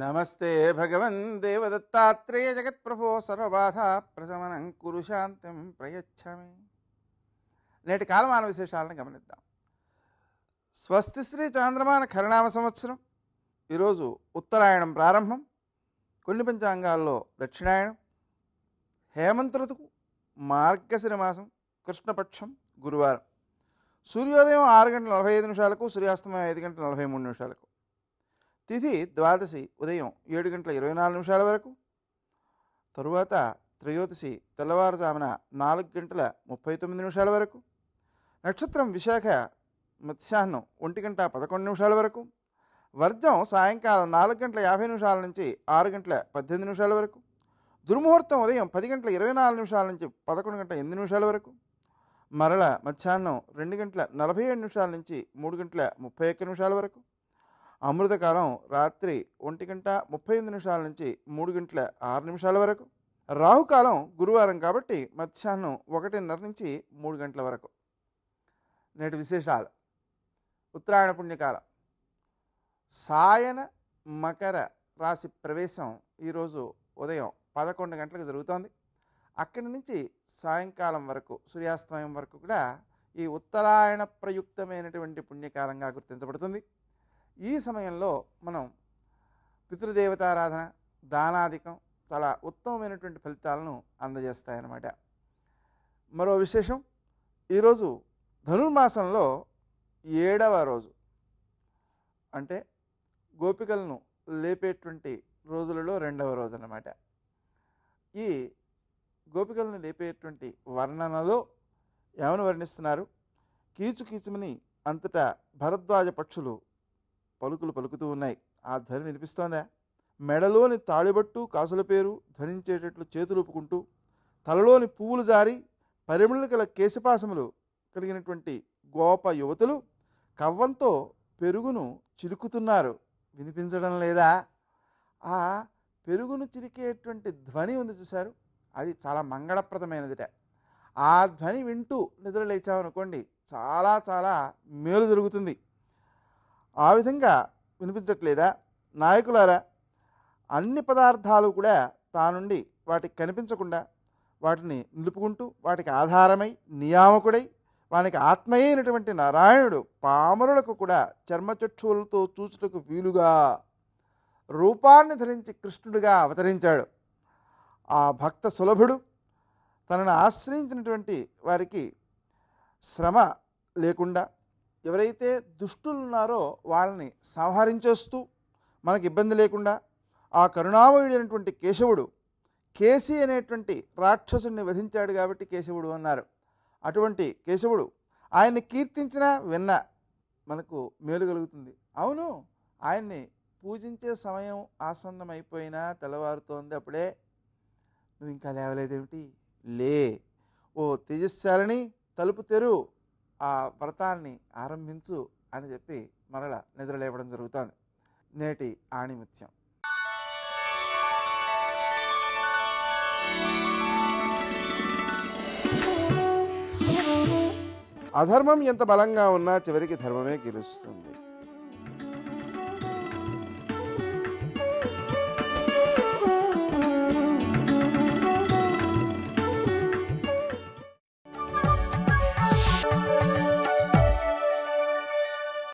నమస్తే భగవన్ దేవదత్తాత్రేయ జగత్ప్రభో సర్వబాధ ప్రశమనం కురు శాంతం నేటి కాలమాన విశేషాలను గమనిద్దాం. స్వస్తి శ్రీ చాంద్రమాన ఖరణామ సంవత్సరం. ఈరోజు ఉత్తరాయణం ప్రారంభం. కొన్ని పంచాంగాల్లో దక్షిణాయనం హేమంత ఋతువు మార్గశిర మాసం కృష్ణపక్షం గురువారం. సూర్యోదయం ఆరు గంటల నలభై ఐదు నిమిషాలకు సూర్యాస్తమయం ఐదు గంటల నలభై మూడు నిమిషాలకు. తిథి ద్వాదశి ఉదయం ఏడు గంటల ఇరవై నాలుగు నిమిషాల వరకు. తరువాత త్రయోదశి తెల్లవారుజామున నాలుగు గంటల ముప్పై తొమ్మిది నిమిషాల వరకు. నక్షత్రం విశాఖ మధ్యాహ్నం ఒంటి గంట పదకొండు నిమిషాల వరకు. వర్జం సాయంకాలం నాలుగు గంటల యాభై నిమిషాల నుంచి ఆరు గంటల పద్దెనిమిది నిమిషాల వరకు. దుర్ముహూర్తం ఉదయం పది గంటల ఇరవై నాలుగు నిమిషాల నుంచి పదకొండు గంటల ఎనిమిది నిమిషాల వరకు. మరల మధ్యాహ్నం రెండు గంటల నలభై ఏడు నిమిషాల నుంచి మూడు గంటల ముప్పై ఒక్క నిమిషాల వరకు. అమృతకాలం రాత్రి ఒంటి గంట ముప్పై ఎనిమిది నిమిషాల నుంచి మూడు గంటల ఆరు నిమిషాల వరకు. రాహుకాలం గురువారం కాబట్టి మధ్యాహ్నం ఒకటిన్నర నుంచి మూడు గంటల వరకు. నేటి విశేషాలు. ఉత్తరాయణ పుణ్యకాలం. సాయన మకర రాశి ప్రవేశం ఈరోజు ఉదయం పదకొండు గంటలకు జరుగుతోంది. అక్కడి నుంచి సాయంకాలం వరకు సూర్యాస్తమయం వరకు కూడా ఈ ఉత్తరాయణ ప్రయుక్తమైనటువంటి పుణ్యకాలంగా గుర్తించబడుతుంది. ఈ సమయంలో మనం పితృదేవతారాధన దానాధికం చాలా ఉత్తమమైనటువంటి ఫలితాలను అందజేస్తాయన్నమాట. మరో విశేషం ఈరోజు ధనుర్మాసంలో ఏడవ రోజు. అంటే గోపికలను లేపేటువంటి రోజులలో రెండవ రోజు అన్నమాట ఈ గోపికలను లేపేటువంటి వర్ణనలో ఏమని వర్ణిస్తున్నారు? కీచు కీచుమని అంతటా భరద్వాజ పక్షులు పలుకులు పలుకుతూ ఉన్నాయి. ఆ ధ్వని వినిపిస్తోందా? మెడలోని తాళిబట్టు కాసుల పేరు ధ్వనించేటట్లు చేతులుపుకుంటూ తలలోని పువ్వులు జారి పరిమళ గల కేశపాసములు కలిగినటువంటి గోప యువతులు కవ్వంతో పెరుగును చిలుకుతున్నారు. వినిపించడం లేదా? ఆ పెరుగును చిలికేటువంటి ధ్వని ఉంది చూశారు. అది చాలా మంగళప్రదమైనదిట. ఆ ధ్వని వింటూ నిద్ర లేచామనుకోండి చాలా చాలా మేలు జరుగుతుంది. ఆ విధంగా వినిపించట్లేదా? నాయకులారా అన్ని పదార్థాలు కూడా తానుండి వాటికి కనిపించకుండా వాటిని నిలుపుకుంటూ వాటికి ఆధారమై నియామకుడై వానికి ఆత్మయైనటువంటి నారాయణుడు పామరులకు కూడా చర్మచక్షువులతో చూచుటకు వీలుగా రూపాన్ని ధరించి కృష్ణుడిగా అవతరించాడు. ఆ భక్త సులభుడు తనను ఆశ్రయించినటువంటి వారికి శ్రమ లేకుండా ఎవరైతే దుష్టులు ఉన్నారో వాళ్ళని సంహరించేస్తూ మనకి ఇబ్బంది లేకుండా ఆ కరుణామయుడైనటువంటి కేశవుడు కేసి అనేటువంటి రాక్షసుని వధించాడు కాబట్టి కేశవుడు అన్నారు. అటువంటి కేశవుడు ఆయన్ని కీర్తించిన విన్న మనకు మేలు కలుగుతుంది. అవును ఆయన్ని పూజించే సమయం ఆసన్నమైపోయినా తెల్లవారుతోంది అప్పుడే. నువ్వు ఇంకా లేవలేదేమిటి? లే ఓ తేజస్శాలని తలుపు తెరు. ఆ వ్రతాన్ని ఆరంభించు అని చెప్పి మరల నిద్ర లేవడం జరుగుతుంది. నేటి ఆణిమిత్యం. అధర్మం ఎంత బలంగా ఉన్నా చివరికి ధర్మమే గెలుస్తుంది.